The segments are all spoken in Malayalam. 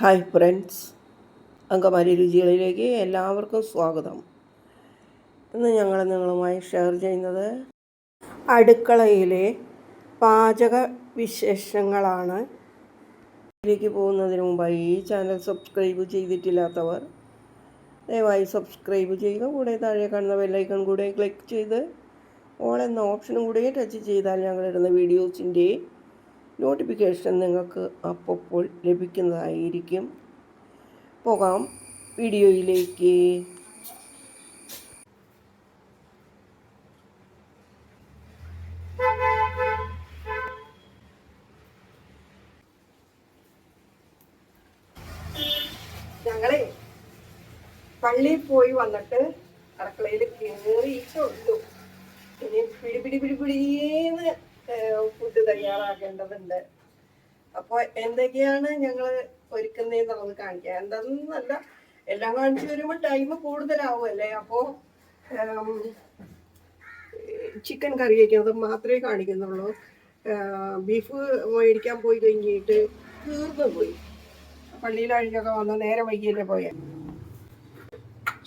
Hi friends. അങ്കമാരി രുചികളിലേക്ക് എല്ലാവർക്കും സ്വാഗതം. ഇന്ന് ഞങ്ങൾ നിങ്ങളുമായി ഷെയർ ചെയ്യുന്നത് അടുക്കളയിലെ പാചക വിശേഷങ്ങളാണ്. ഇതിലേക്ക് പോകുന്നതിന് മുമ്പായി ഈ ചാനൽ സബ്സ്ക്രൈബ് ചെയ്തിട്ടില്ലാത്തവർ ദയവായി സബ്സ്ക്രൈബ് ചെയ്യുക. കൂടെ താഴെ കാണുന്ന ബെല്ലൈക്കൺ കൂടെ ക്ലിക്ക് ചെയ്ത് ഓൾ എന്ന ഓപ്ഷനും കൂടെ ടച്ച് ചെയ്താൽ ഞങ്ങളിടുന്ന വീഡിയോസിന്റെ നോട്ടിഫിക്കേഷൻ നിങ്ങൾക്ക് അപ്പോൾ ലഭിക്കുന്നതായിരിക്കും. പോകാം വീഡിയോയിലേക്ക്. ഞങ്ങളെ പള്ളിയിൽ പോയി വന്നിട്ട് അടുക്കളയിൽ കയറിയിട്ടുള്ളൂ ഇനി പിടി പിടി പിടി പിടിന്ന് ഫുഡ് തയ്യാറാക്കേണ്ടതുണ്ട് അപ്പോൾ എന്തൊക്കെയാണ് ഞങ്ങൾ ഒരുക്കുന്നതെന്നുള്ളത് കാണിക്കാം. എന്താണെന്നല്ല എല്ലാം കാണിച്ചു വരുമ്പോൾ ടൈം കൂടുതലാവുമല്ലേ? അപ്പോ ചിക്കൻ കറി വയ്ക്കുന്നത് മാത്രമേ കാണിക്കുന്നുള്ളൂ. ബീഫ് മേടിക്കാൻ പോയി കഴിഞ്ഞിട്ട് തീർന്നു പോയി. പള്ളിയിലഴിഞ്ഞൊക്കെ വന്ന് നേരെ വൈകിയല്ലേ പോയ?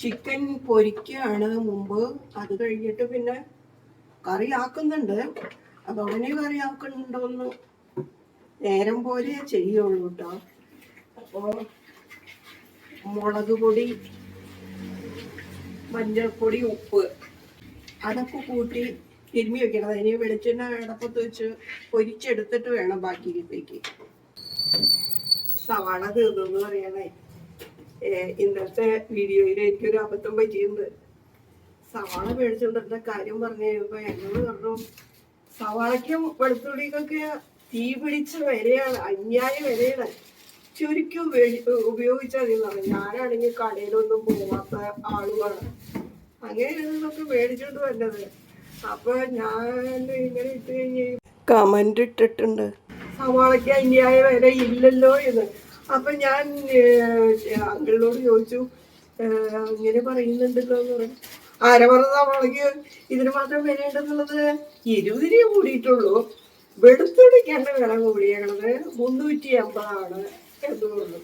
ചിക്കൻ പൊരിക്കുകയാണ് മുമ്പ്. അത് കഴിഞ്ഞിട്ട് പിന്നെ കറി ആക്കുന്നുണ്ട് ഉടനെ കറി ആക്കുന്നുണ്ടോന്ന് നേരം പോലെ ചെയ്യുള്ളൂ കേട്ടോ അപ്പോൾ മുളക് പൊടി മഞ്ഞൾപ്പൊടി ഉപ്പ് അതൊക്കെ കൂട്ടി തിരുമ്മി വെക്കണം. അതിന് വെളിച്ചെണ്ണ അടപ്പത്ത് വെച്ച് പൊരിച്ചെടുത്തിട്ട് വേണം ബാക്കി ബാക്കിയിലേക്ക് സവാള തീർന്നെന്ന് പറയണേ. ഇന്നത്തെ വീഡിയോയിൽ എനിക്കൊരു അബദ്ധം പറ്റിയിട്ടുണ്ട്. സവാള മേടിച്ചുകൊണ്ടിരുന്ന കാര്യം പറഞ്ഞു കഴിയുമ്പോ എന്നോട് പറഞ്ഞു സവാളയ്ക്കും വെളുത്തുള്ളിക്കൊക്കെ തീ പിടിച്ച വിലയാണ് അന്യായ വിലയാണ് ചുരുക്കി ഉപയോഗി- ഉപയോഗിച്ചാൽ മതി പറഞ്ഞു. ഞാനാണെങ്കിൽ കടയിലൊന്നും പോവാത്ത ആളുകളാണ് അങ്ങനെ ഇതൊക്കെ മേടിച്ചോണ്ട് വരുന്നത് അപ്പൊ ഞാൻ ഇങ്ങനെ ഇട്ട് കഴിഞ്ഞ് കമന്റ് ഇട്ടിട്ടുണ്ട്. സവാളയ്ക്ക് അന്യായ വില ഇല്ലല്ലോ എന്ന്. അപ്പൊ ഞാൻ അങ്കിളിനോട് ചോദിച്ചു "ഏഹ്, ഇങ്ങനെ പറയുന്നുണ്ടല്ലോ എന്ന് പറഞ്ഞു. ആര പറഞ്ഞ സവാളയ്ക്ക് ഇതിന് മാത്രം വരേണ്ടെന്നുള്ളത് ഇരുപത് രൂപ കൂടിയിട്ടുള്ളൂ. വെളുത്തുള്ളിക്കാണ് വില കൂടിയേക്കണത് മുന്നൂറ്റി അമ്പതാണ് എന്തുകൊണ്ടും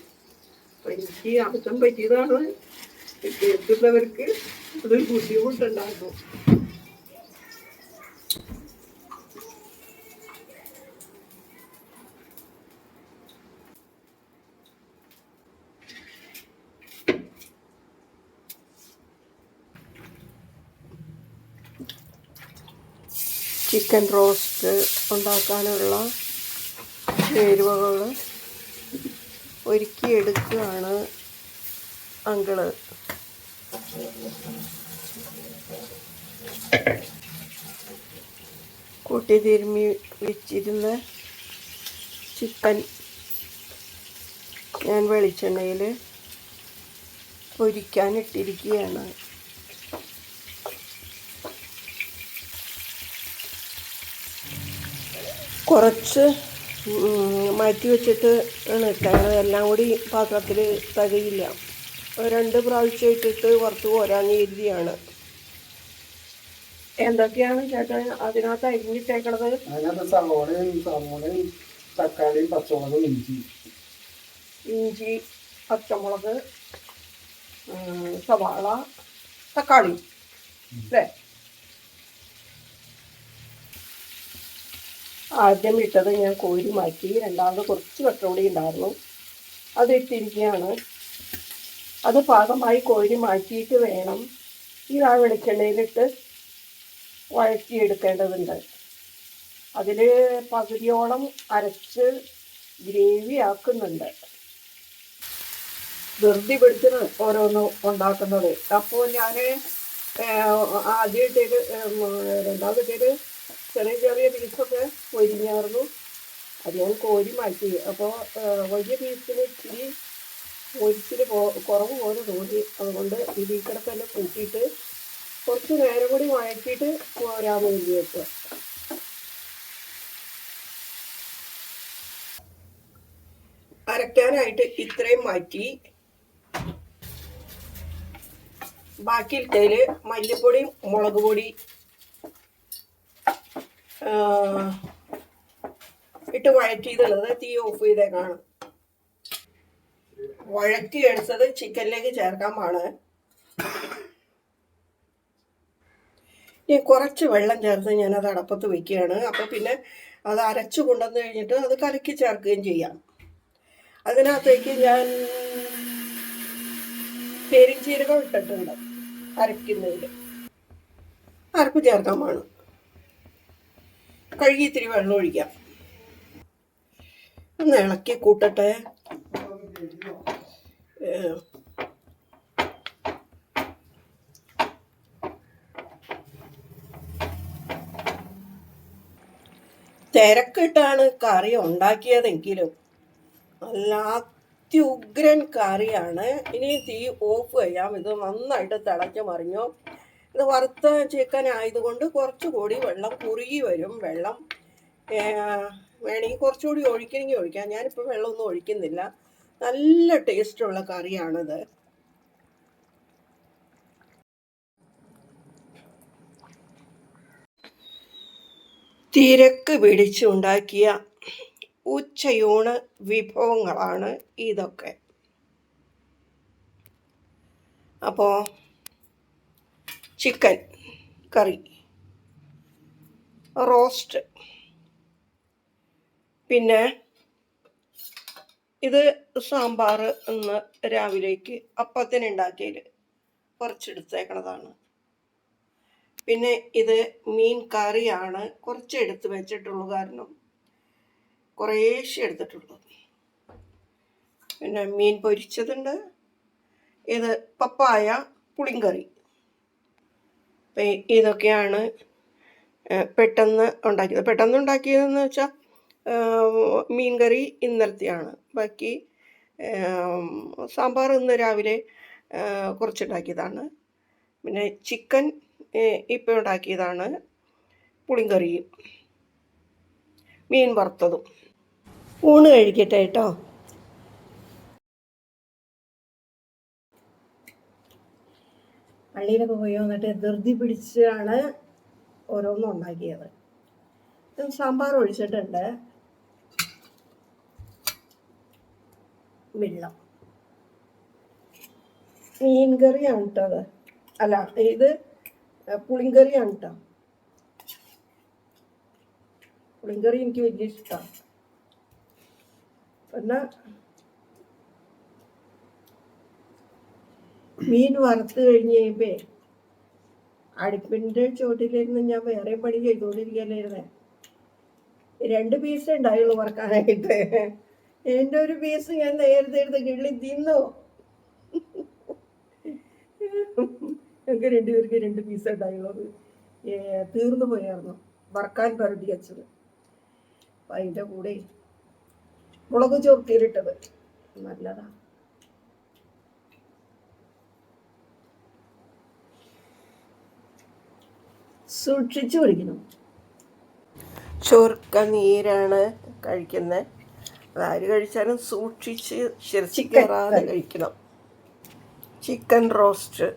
അപ്പൊ എനിക്ക് അബദ്ധം പറ്റിയതാണ്. കേൾക്കുന്നവർക്ക് അതൊരു ബുദ്ധിമുട്ടുണ്ടാക്കും. ചിക്കൻ റോസ്റ്റ് ഉണ്ടാക്കാനുള്ള ചേരുവകൾ ഒരുക്കിയെടുക്കുകയാണ് അങ്കിൾ. കൂട്ടി തിരുമ്മി വെച്ചിരുന്ന ചിക്കൻ ഞാൻ വെളിച്ചെണ്ണയിൽ പൊരിക്കാൻ കുറച്ച് മാറ്റി വെച്ചിട്ട് ആണ് ഇട്ടത് എല്ലാം കൂടി പാത്രത്തിൽ തികയില്ല. രണ്ട് പ്രാവശ്യം ഇട്ടിട്ട് കുറച്ച് പോരാന്ന് കരുതിയാണ്. എന്തൊക്കെയാണ് ചേട്ടൻ അതിനകത്ത് അരിഞ്ഞിട്ടേക്കണത്? അതിനകത്ത് സവോളയും സവോളയും തക്കാളിയും പച്ചമുളകും ഇഞ്ചി. ഇഞ്ചി പച്ചമുളക് സവാള തക്കാളി. അല്ലേ? ആദ്യം ഇട്ടത് ഞാൻ കോരി മാറ്റി. രണ്ടാമത് കുറച്ച് വെട്ടോടി ഉണ്ടായിരുന്നു. അത് ഇട്ടിരിക്കുകയാണ്. അത് പാകമായി കോരി മാറ്റിയിട്ട് വേണം ഈ ആ വെളിച്ചെണ്ണയിലിട്ട് വഴറ്റിയെടുക്കേണ്ടതുണ്ട്. അതിൽ പകുതിയോളം അരച്ച് ഗ്രേവി ആക്കുന്നുണ്ട്. ധൃതി പിടിച്ചാണ് ഓരോന്ന് ഉണ്ടാക്കുന്നത്. അപ്പോൾ ഞാൻ ആദ്യം രണ്ടാമത്തേത് ചെറിയ ചെറിയ പീസൊക്കെ പൊരിഞ്ഞായിരുന്നു അത് ഞാൻ കോരി മാറ്റി. അപ്പോൾ വലിയ പീസിന് ഇച്ചിരി ഒരിച്ചിരി കുറവ് പോലെ തോന്നി. അതുകൊണ്ട് ഇതിൽ കൂടെ തന്നെ കൂട്ടിയിട്ട് കുറച്ച് നേരം കൂടി വഴറ്റിയിട്ട് പോരാന്ന് വേണ്ടി വെക്കുക. അരയ്ക്കാനായിട്ട് ഇത്രയും മാറ്റി. ബാക്കിയിട്ടതിൽ മല്ലിപ്പൊടിയും മുളക് പൊടി ഇട്ട് വഴറ്റിയതുള്ളത് തീ ഓഫ് ചെയ്തേക്കാണ് വഴറ്റിയെടുത്തത് ചിക്കനിലേക്ക് ചേർക്കാൻ പാണ് ഇനി കുറച്ച് വെള്ളം ചേർത്ത് ഞാനത് അടപ്പത്ത് വെക്കുകയാണ്. അപ്പോൾ പിന്നെ അത് അരച്ചു കൊണ്ടുവന്ന് കഴിഞ്ഞിട്ട് അത് കലക്കി ചേർക്കുകയും ചെയ്യാം. അതിനകത്തേക്ക് ഞാൻ പെരിഞ്ചീരകം ഇട്ടിട്ടുണ്ട് അരയ്ക്കുന്നതിൽ അരപ്പ് ചേർക്കാൻ വേണം കഴുകി ഇത്തിരി വെള്ളം ഒഴിക്കാം. ഒന്ന് ഇളക്കി കൂട്ടട്ടെ. തിരക്കിട്ടാണ് കറി ഉണ്ടാക്കിയതെങ്കിലും നല്ല അത്യുഗ്രൻ കറിയാണ്. ഇനി തീ ഓഫ് ചെയ്യാം. ഇത് നന്നായിട്ട് തിളച്ച് മറിഞ്ഞു. ഇത് വറുത്ത ചിക്കൻ ആയതുകൊണ്ട് കുറച്ചുകൂടി വെള്ളം കുറുകി വരും. വെള്ളം വേണമെങ്കിൽ കുറച്ചുകൂടി ഒഴിക്കണമെങ്കിൽ ഒഴിക്കാം. ഞാനിപ്പോൾ വെള്ളമൊന്നും ഒഴിക്കുന്നില്ല. നല്ല ടേസ്റ്റുള്ള കറിയാണിത്. തിരക്ക് പിടിച്ചുണ്ടാക്കിയ ഉച്ചയൂണ് വിഭവങ്ങളാണ് ഇതൊക്കെ. അപ്പോൾ ചിക്കൻ കറി റോസ്റ്റ്. പിന്നെ ഇത് സാമ്പാർ ഇന്ന് രാവിലേക്ക് അപ്പത്തിന് ഉണ്ടാക്കിയതിൽ കുറച്ചെടുത്തേക്കണതാണ്. പിന്നെ ഇത് മീൻ കറിയാണ് കുറച്ച് എടുത്ത് വെച്ചിട്ടുള്ളൂ കാരണം കുറേശ്ശെ എടുത്തിട്ടുള്ളൂ. പിന്നെ മീൻ പൊരിച്ചതുണ്ട്. ഇത് പപ്പായ പുളിങ്കറി. അപ്പം ഇതൊക്കെയാണ് പെട്ടെന്ന് ഉണ്ടാക്കിയത്. പെട്ടെന്ന് ഉണ്ടാക്കിയതെന്ന് വെച്ചാൽ മീൻ കറി ഇന്നലത്തെയാണ്. ബാക്കി സാമ്പാർ ഇന്ന് രാവിലെ കുറച്ചുണ്ടാക്കിയതാണ്. പിന്നെ ചിക്കൻ ഇപ്പോൾ ഉണ്ടാക്കിയതാണ് പുളിങ്കറിയും മീൻ വറുത്തതും. ഊണ് കഴിക്കട്ടെ കേട്ടോ പള്ളിയിലൊക്കെ പോയി വന്നിട്ട് ധൃതി പിടിച്ചാണ് ഓരോന്നും ഉണ്ടാക്കിയത്. സാമ്പാർ ഒഴിച്ചിട്ടുണ്ട്. വെള്ളം. മീൻ കറിയാണ് കേട്ടോ അത്. അല്ല ഇത് പുളിങ്കറിയാണ് കേട്ടോ പുളിങ്കറി എനിക്ക് വലിയ ഇഷ്ടമാണ് പിന്നെ മീൻ വറുത്ത് കഴിഞ്ഞ് കഴിയുമ്പേ അടുപ്പിന്റെ ചോട്ടിലിരുന്ന് ഞാൻ വേറെ പണി ചെയ്തുകൊണ്ടിരിക്കലായിരുന്നേ രണ്ട് പീസ് ഉണ്ടായുള്ളൂ വറക്കാനായിട്ട്. എന്റെ ഒരു പീസ് ഞാൻ നേരത്തെ എടുത്ത് കിള്ളി തിന്നു. ഞങ്ങൾക്ക് രണ്ടുപേർക്ക് രണ്ട് പീസ് ഉണ്ടായുള്ളത് തീർന്നു പോയായിരുന്നു. വറക്കാൻ പരട്ടി വെച്ചത്. അപ്പം അതിന്റെ കൂടെ മുളക് ചോർത്തിയിലിട്ടത് നല്ലതാ. സൂക്ഷിച്ചു പിടിക്കണം ചൊർക്ക നീരാണ് കഴിക്കുന്നത് ആര് കഴിച്ചാലും സൂക്ഷിച്ച് കയറാതെ കഴിക്കണം. Chicken roast.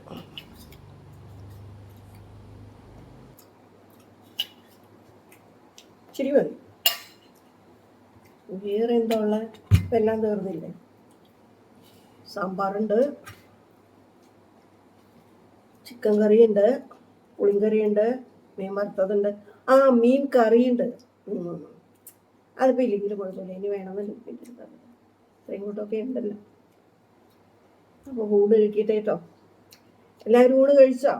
ഇച്ചിരി മതി. വേറെ എന്താ ഉള്ള എല്ലാം തീർന്നില്ലേ? സാമ്പാറുണ്ട്. ചിക്കൻ കറിയുണ്ട്. പുളിങ്കറിയുണ്ട്. മീൻ വറുത്തതുണ്ട്. ആ മീൻ കറിയുണ്ട്. അതിപ്പോൾ ഇല്ലെങ്കിൽ കുഴപ്പമില്ല ഇനി വേണമെന്നില്ല. ഇത്രയും കൂട്ടമൊക്കെ ഉണ്ടല്ലോ. അപ്പോൾ കൂട് കഴിക്കട്ടെ കേട്ടോ എല്ലാവരും ഊണ് കഴിച്ചോ?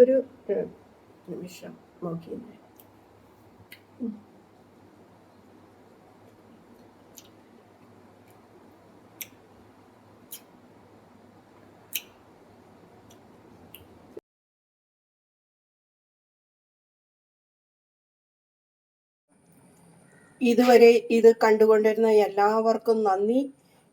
ഒരു നിമിഷം നോക്കി. ഇതുവരെ ഇത് കണ്ടുകൊണ്ടിരുന്ന എല്ലാവർക്കും നന്ദി.